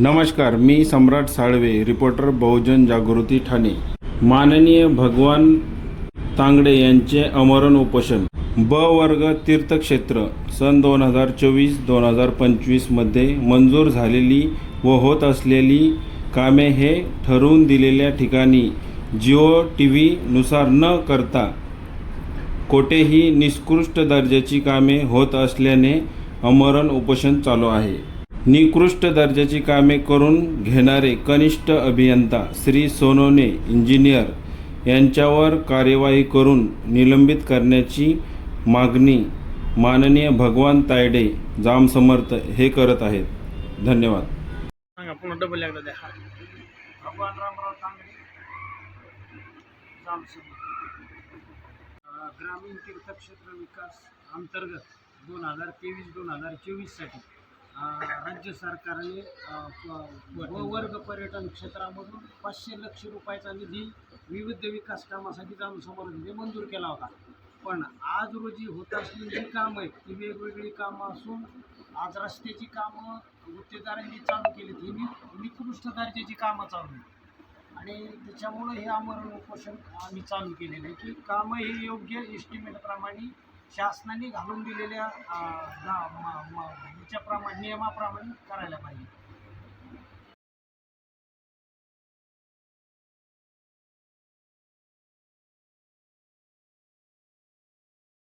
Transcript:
नमस्कार मी सम्राट साळवे रिपोर्टर बहुजन जागृती ठाणे. माननीय भगवान तांगडे यांचे अमरण उपोषण. ब वर्ग तीर्थक्षेत्र सन दोन हजार चोवीस दोन हजार पंचवीसमध्ये मंजूर झालेली व होत असलेली कामे हे ठरवून दिलेल्या ठिकाणी जिओ टी व्हीनुसार न करता कोठेही निष्कृष्ट दर्जाची कामे होत असल्याने अमरण उपोषण चालू आहे. निकृष्ट दर्जाची कामे करून घेणारे कनिष्ठ अभियंता श्री सोनोने इंजिनियर यांच्यावर कार्यवाही करून निलंबित करण्याची मागणी माननीय भगवान तायडे जाम समर्थ हे करत आहेत. धन्यवाद. ग्रामीण तीर्थक्षेत्र विकास अंतर्गत दोन हजार तेवीस दोन हजार चोवीससाठी राज्य सरकारने वर्ग पर्यटन क्षेत्रामधून पाचशे लक्ष रुपयाचा निधी विविध विकास कामासाठी जाणून समोर म्हणजे मंजूर केला होता. पण आज रोजी होत असलेली जी कामं आहेत ती वेगवेगळी कामं असून आज रस्त्याची कामं गुत्तेदारांनी चालू केली ती नि- निकृष्ट दर्जाची कामं चालू आहेत. आणि त्याच्यामुळं हे आमरण उपोषण आम्ही चालू केलेलं आहे की कामं ही योग्य एस्टिमेटप्रमाणे शासनाने घालून दिलेल्या म- ह्याच्याप्रमाणे नियमाप्रमाणे करायला पाहिजे.